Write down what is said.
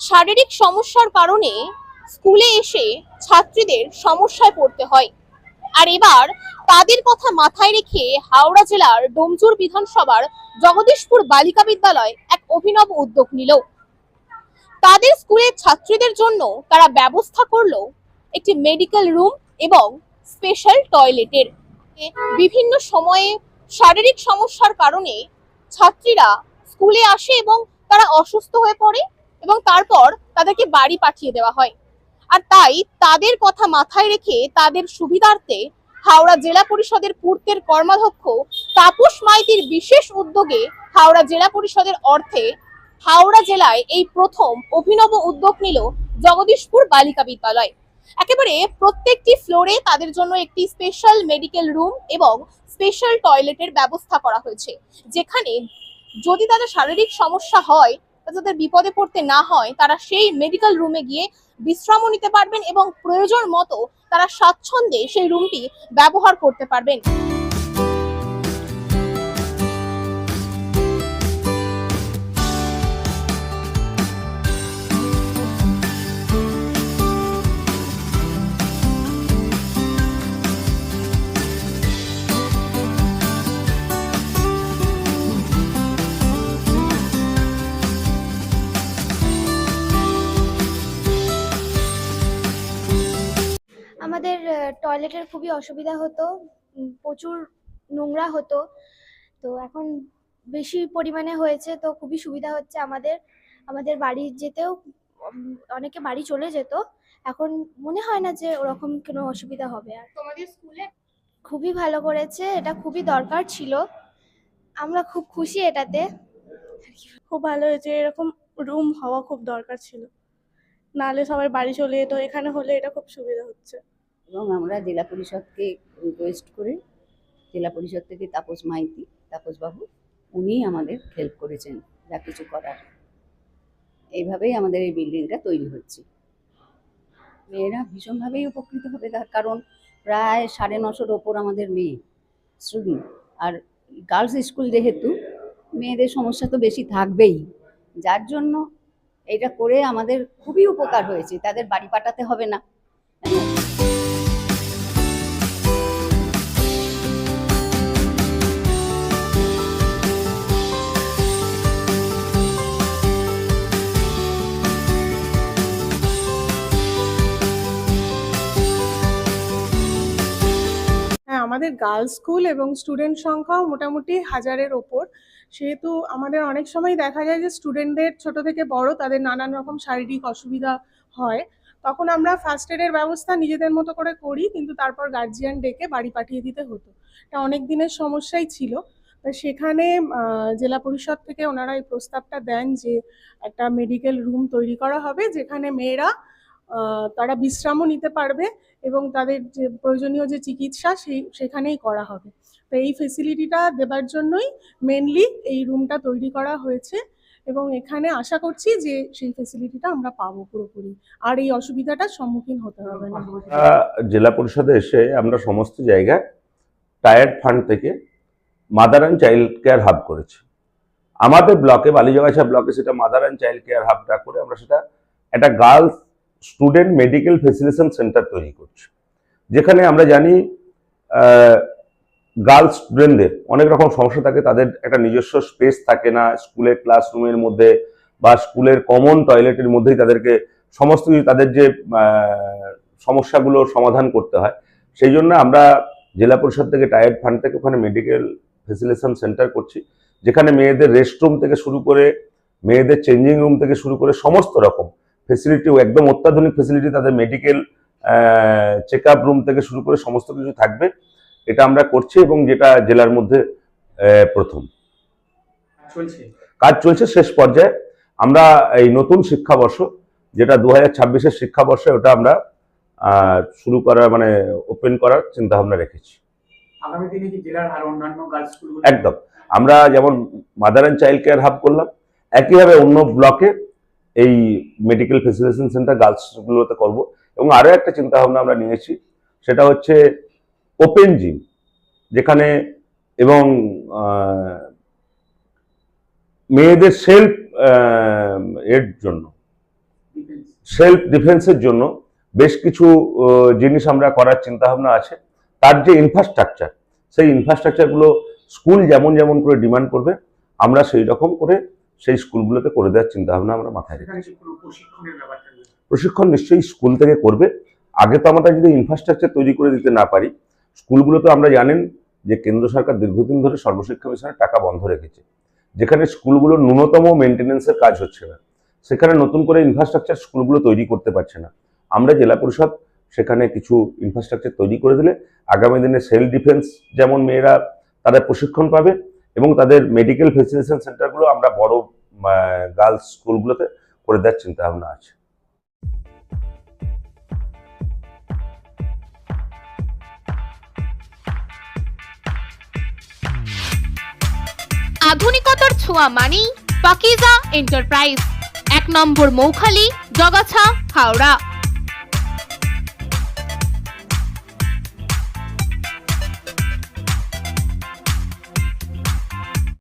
শারীরিক সমস্যার কারণে স্কুলে এসে ছাত্রীদের সমস্যায় পড়তে হয়। আর এবার তাদের কথা মাথায় রেখে হাওড়া জেলার ডোমজুর বিধানসভার জগদীশপুর বালিকা বিদ্যালয় এক অভিনব উদ্যোগ নিল। তাদের স্কুলের ছাত্রীদের জন্য তারা ব্যবস্থা করল একটি মেডিকেল রুম এবং স্পেশাল টয়লেটের। বিভিন্ন সময়ে শারীরিক সমস্যার কারণে ছাত্রীরা স্কুলে আসে এবং তারা অসুস্থ হয়ে পড়ে। এবং তারপর তাদেরকে বাড়ি পাঠিয়ে দেওয়া হয়। আর তাই তাদের কথা মাথায় রেখে তাদের সুবিধার্থে হাওড়া জেলা পরিষদের পূর্তের কর্মাধ্যক্ষ তাপস মাইতির বিশেষ উদ্যোগে হাওড়া জেলা পরিষদের অর্থে হাওড়া জেলায় এই প্রথম অভিনব উদ্যোগ নিল জগদীশপুর বালিকা বিদ্যালয়। একেবারে প্রত্যেকটি ফ্লোরে তাদের জন্য একটি স্পেশাল মেডিকেল রুম এবং স্পেশাল টয়লেটের ব্যবস্থা করা হয়েছে। যেখানে যদি তাদের শারীরিক সমস্যা হয় বা তাদের বিপদে পড়তে না হয়, তারা সেই মেডিকেল রুমে গিয়ে বিশ্রামও নিতে পারবেন এবং প্রয়োজন মতো তারা স্বাচ্ছন্দ্যে সেই রুমটি ব্যবহার করতে পারবেন। আমাদের টয়লেটের খুবই অসুবিধা হতো প্রচুর নোংরা হতো। তো এখন বেশি পরিমাণে হয়েছে তো খুবই সুবিধা হচ্ছে আমাদের। আমাদের বাড়ি যেতেও অনেকে বাড়ি চলে যেত। এখন মনে হয় না যে ওরকম কোনো অসুবিধা হবে আর। তোমাদের স্কুলে? খুবই ভালো করেছে এটা খুবই দরকার ছিল। আমরা খুব খুশি এটাতে। খুব ভালো হয়েছে এরকম রুম হওয়া খুব দরকার ছিল। নাহলে সবাই বাড়ি চলে যেত এখানে হলে এটা খুব সুবিধা হচ্ছে। এবং আমরা জেলা পরিষদকে রিকোয়েস্ট করে জেলা পরিষদ থেকে তাপস মাইতি, তাপসবাবু উনি আমাদের হেল্প করেছেন যা কিছু করার। এইভাবেই আমাদের এই বিল্ডিংটা তৈরি হচ্ছে। মেয়েরা ভীষণভাবেই উপকৃত হবে তার কারণ প্রায় সাড়ে নশোর ওপর আমাদের মেয়ে স্টুডেন্ট আর গার্লস স্কুল যেহেতু, মেয়েদের সমস্যা তো বেশি থাকবেই। যার জন্য এটা করে আমাদের খুবই উপকার হয়েছে। তাদের বাড়ি পাঠাতে হবে না। আমাদের গার্লস স্কুল এবং স্টুডেন্ট সংখ্যাও মোটামুটি হাজারের ওপর। সেহেতু আমাদের অনেক সময় দেখা যায় যে স্টুডেন্টদের ছোট থেকে বড় তাদের নানান রকম শারীরিক অসুবিধা হয়। তখন আমরা ফার্স্ট এডের ব্যবস্থা নিজেদের মতো করে করি, কিন্তু তারপর গার্জিয়ান ডেকে বাড়ি পাঠিয়ে দিতে হতো। এটা অনেক দিনের সমস্যাই ছিল। তা সেখানে জেলা পরিষদ থেকে ওনারা এই প্রস্তাবটা দেন যে একটা মেডিকেল রুম তৈরি করা হবে, যেখানে মেয়েরা তারা বিশ্রামও নিতে পারবে এবং তাদের যে প্রয়োজনীয় যে চিকিৎসা সেই, সেখানেই করা হবে। তো এই ফেসিলিটিটা দেবার জন্যই মেনলি এই রুমটা তৈরি করা হয়েছে এবং এখানে আশা করছি যে সেই ফেসিলিটিটা আমরা পাবো পুরোপুরি। আর এই অসুবিধাটার সম্মুখীন হতে হবে না। জেলা পরিষদে এসে আমরা সমস্ত জায়গায় টায়ার্ড ফান্ড থেকে mother and child care hub করেছি। আমাদের ব্লকে বালিজগাছা ব্লকে সেটা মাদার অ্যান্ড চাইল্ড কেয়ার হাবটা করে আমরা সেটা একটা girls student medical facilitation centre তৈরি করছে। যেখানে আমরা জানি গার্লস স্টুডেন্টদের অনেক রকম সমস্যা থাকে, তাদের একটা নিজস্ব স্পেস থাকে না, স্কুলের ক্লাসরুমের মধ্যে বা স্কুলের কমন টয়লেটের মধ্যেই তাদেরকে সমস্ত কিছু, তাদের যে সমস্যাগুলো সমাধান করতে হয়। সেই জন্য আমরা জেলা পরিষদ থেকে টায়ার্ড ফান্ড থেকে ওখানে মেডিকেল ফেসিলিটেশন সেন্টার করছি, যেখানে মেয়েদের রেস্টরুম থেকে শুরু করে, মেয়েদের চেঞ্জিং রুম থেকে শুরু করে সমস্ত রকম ফেসিলিটি একদম অত্যাধুনিক ফেসিলিটি তাদের মেডিকেল চেক আপ রুম থেকে শুরু করে সমস্ত কিছু থাকবে। এটা আমরা করছি এবং যেটা জেলার মধ্যে প্রথম। কাজ চলছে? শেষ পর্যায়ে। আমরা এই নতুন শিক্ষাবর্ষ যেটা দু হাজার ছাব্বিশের শিক্ষাবর্ষে ওটা আমরা শুরু করার মানে ওপেন করার চিন্তা ভাবনা রেখেছি একদম। আমরা যেমন mother and child care hub করলাম একইভাবে অন্য ব্লকে এই মেডিকেল ফেসিলিটেশন সেন্টার গার্লসগুলোতে করব। এবং আরও একটা চিন্তা ভাবনা আমরা নিয়েছি, সেটা হচ্ছে ওপেন জিম যেখানে এবং মেয়েদের সেলফ এর জন্য সেলফ ডিফেন্সের জন্য বেশ কিছু জিনিস আমরা করার চিন্তা ভাবনা আছে। তার যে ইনফ্রাস্ট্রাকচার সেই ইনফ্রাস্ট্রাকচারগুলো স্কুল যেমন যেমন করে ডিমান্ড করবে, আমরা সেই রকম করে সেই স্কুলগুলোতে করে দেওয়ার চিন্তা ভাবনা আমরা মাথায় রেখেছি। প্রশিক্ষণ নিশ্চয়ই স্কুল থেকে করবে। আগে তো আমরা যদি ইনফ্রাস্ট্রাকচার তৈরি করে দিতে না পারি স্কুলগুলোতে আমরা জানেন যে কেন্দ্র সরকার দীর্ঘদিন ধরে সর্বশিক্ষা মিশনের টাকা বন্ধ রেখেছে। যেখানে স্কুলগুলোর ন্যূনতম মেনটেন্যান্সের কাজ হচ্ছে না। সেখানে নতুন করে ইনফ্রাস্ট্রাকচার স্কুলগুলো তৈরি করতে পারছে না। আমরা জেলা পরিষদ সেখানে কিছু ইনফ্রাস্ট্রাকচার তৈরি করে দিলে আগামী দিনে সেলফ ডিফেন্স যেমন মেয়েরা তারা প্রশিক্ষণ পাবে এবং তাদের মেডিকেল ফেসিলিটেশন সেন্টারগুলো আমরা বড় গার্লস স্কুলগুলোতে করে দেওয়ার চিন্তা ভাবনা আছে। আধুনিকতার ছোঁয়া মানেই পাকিজা এন্টারপ্রাইজ এক নম্বর মৌখালি, জগাছা, হাওড়া।